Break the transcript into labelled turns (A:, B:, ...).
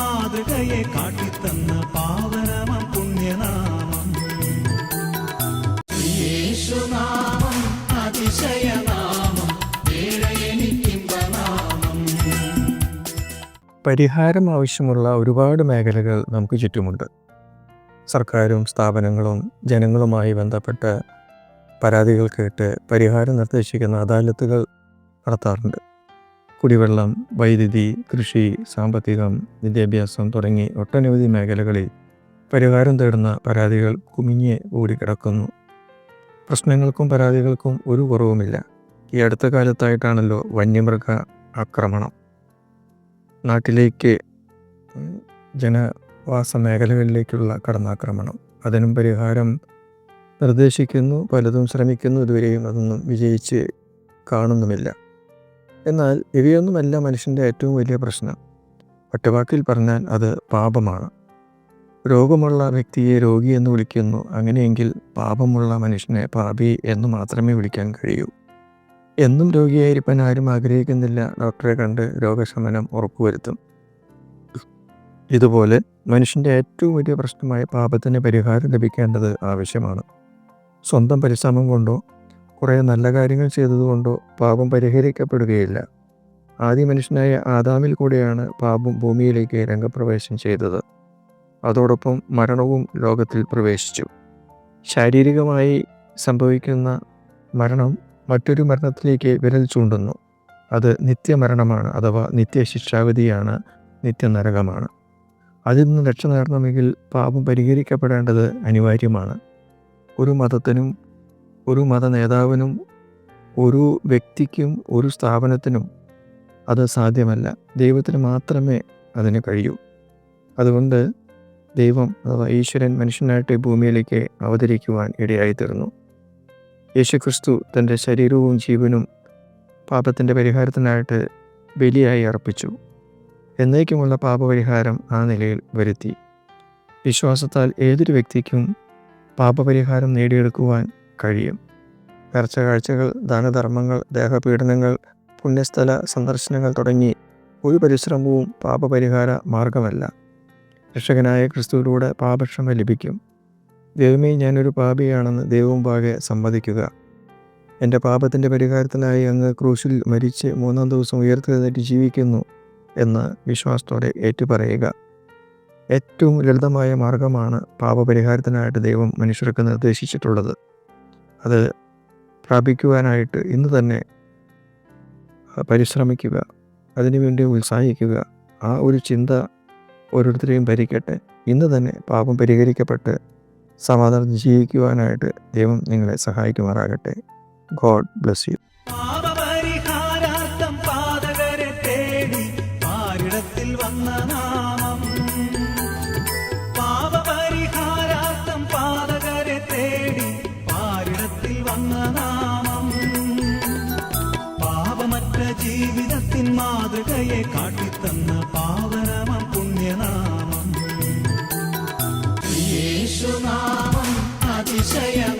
A: മാതൃകയെ കാട്ടിത്തന്ന പാവനമം പുണ്യനാമം. യേശുനാമം അതിശയനാമം
B: പരിഹാരം ആവശ്യമുള്ള ഒരുപാട് മേഖലകൾ നമുക്ക് ചുറ്റുമുണ്ട്. സർക്കാരും സ്ഥാപനങ്ങളും ജനങ്ങളുമായി ബന്ധപ്പെട്ട പരാതികൾ കേട്ട് പരിഹാരം നിർദ്ദേശിക്കുന്ന അദാലത്തുകൾ നടത്താറുണ്ട്. കുടിവെള്ളം വൈദ്യുതി കൃഷി സാമ്പത്തികം വിദ്യാഭ്യാസം തുടങ്ങി ഒട്ടനവധി മേഖലകളിൽ പരിഹാരം തേടുന്ന പരാതികൾ കുമിഞ്ഞ് ഓടിക്കിടക്കുന്നു. കിടക്കുന്നു പ്രശ്നങ്ങൾക്കും പരാതികൾക്കും ഒരു കുറവുമില്ല. ഈ അടുത്ത കാലത്തായിട്ടാണല്ലോ വന്യമൃഗ ആക്രമണം. നാട്ടിലേക്ക് ജനവാസ മേഖലകളിലേക്കുള്ള കടന്നാക്രമണം. അതിനും പരിഹാരം നിർദ്ദേശിക്കുന്നു പലതും ശ്രമിക്കുന്നു. ഇതുവരെയും അതൊന്നും വിജയിച്ച് കാണുന്നുമില്ല. എന്നാൽ ഇവയൊന്നുമല്ല മനുഷ്യന്റെ ഏറ്റവും വലിയ പ്രശ്നം. ഒറ്റവാക്കിൽ പറഞ്ഞാൽ അത് പാപമാണ്. രോഗമുള്ള വ്യക്തിയെ രോഗി എന്ന് വിളിക്കുന്നു. അങ്ങനെയെങ്കിൽ പാപമുള്ള മനുഷ്യനെ പാപി എന്ന് മാത്രമേ വിളിക്കാൻ കഴിയൂ. എന്നും രോഗിയായിരിക്കാൻ ആരും ആഗ്രഹിക്കുന്നില്ല. ഡോക്ടറെ കണ്ട് രോഗശമനം ഉറപ്പുവരുത്തും. ഇതുപോലെ മനുഷ്യന്റെ ഏറ്റവും വലിയ പ്രശ്നമായ പാപത്തിന് പരിഹാരം ലഭിക്കേണ്ടത് ആവശ്യമാണ്. സ്വന്തം പരിശ്രമം കൊണ്ടോ കുറേ നല്ല കാര്യങ്ങൾ ചെയ്തതുകൊണ്ടോ പാപം പരിഹരിക്കപ്പെടുകയില്ല. ആദ്യ മനുഷ്യനായ ആദാമിൽ കൂടെയാണ് പാപം ഭൂമിയിലേക്ക് രംഗപ്രവേശം ചെയ്തത്. അതോടൊപ്പം മരണവും ലോകത്തിൽ പ്രവേശിച്ചു. ശാരീരികമായി സംഭവിക്കുന്ന മരണം മറ്റൊരു മരണത്തിലേക്ക് വിരൽ ചൂണ്ടുന്നു. അത് നിത്യമരണമാണ് അഥവാ നിത്യശിക്ഷാവിധിയാണ് നിത്യനരകമാണ്. അതിൽ നിന്ന് രക്ഷ നേടണമെങ്കിൽ പാപം പരിഹരിക്കപ്പെടേണ്ടത് അനിവാര്യമാണ്. ഒരു മതത്തിനും ഒരു മത നേതാവിനും ഒരു വ്യക്തിക്കും ഒരു സ്ഥാപനത്തിനും അത് സാധ്യമല്ല. ദൈവത്തിന് മാത്രമേ അതിന് കഴിയൂ. അതുകൊണ്ട് ദൈവം അഥവാ ഈശ്വരൻ മനുഷ്യനായിട്ട് ഭൂമിയിലേക്ക് അവതരിക്കുവാൻ ഇടയായിത്തീർന്നു. യേശുക്രിസ്തു തന്റെ ശരീരവും ജീവനും പാപത്തിന്റെ പരിഹാരത്തിനായിട്ട് ബലിയായി അർപ്പിച്ചു. എന്നേക്കുമുള്ള പാപപരിഹാരം ആ നിലയിൽ വരുത്തി. വിശ്വാസത്താൽ ഏതൊരു വ്യക്തിക്കും പാപപരിഹാരം നേടിയെടുക്കുവാൻ കഴിയും. നേർച്ച കാഴ്ചകൾ ദാനധർമ്മങ്ങൾ ദേഹപീഡനങ്ങൾ പുണ്യസ്ഥല സന്ദർശനങ്ങൾ തുടങ്ങി ഒരു പരിശ്രമവും പാപപരിഹാര മാർഗമല്ല. രക്ഷകനായ ക്രിസ്തുവിലൂടെ പാപക്ഷമ ലഭിക്കും. ദൈവമേ ഞാനൊരു പാപിയാണെന്ന് ദൈവവും പാകെ സമ്മതിക്കുക. എന്റെ പാപത്തിന്റെ പരിഹാരത്തിനായി അങ്ങ് ക്രൂശിൽ മരിച്ച് മൂന്നാം ദിവസം ഉയർത്തെഴുന്നേറ്റ് ജീവിക്കുന്നു എന്ന് വിശ്വാസത്തോടെ ഏറ്റുപറയുക. ഏറ്റവും ലളിതമായ മാർഗമാണ് പാപപരിഹാരത്തിനായിട്ട് ദൈവം മനുഷ്യർക്ക് നിർദ്ദേശിച്ചിട്ടുള്ളത്. അത് പ്രാപിക്കുവാനായിട്ട് ഇന്ന് തന്നെ പരിശ്രമിക്കുക അതിനുവേണ്ടി ഉത്സാഹിക്കുക ആ ഒരു ചിന്ത ഓരോരുത്തരെയും ഭരിക്കട്ടെ. ഇന്ന് തന്നെ പാപം പരിഹരിക്കപ്പെട്ട് സമാധാനം ജീവിക്കുവാനായിട്ട് ദൈവം നിങ്ങളെ സഹായിക്കുമാറാകട്ടെ. God bless you.
A: ജീവിതത്തിൻ മാതൃകയെ കാട്ടിത്തന്ന പാവനമം പുണ്യനാമം. യേശുനാമം അതിശയനാമം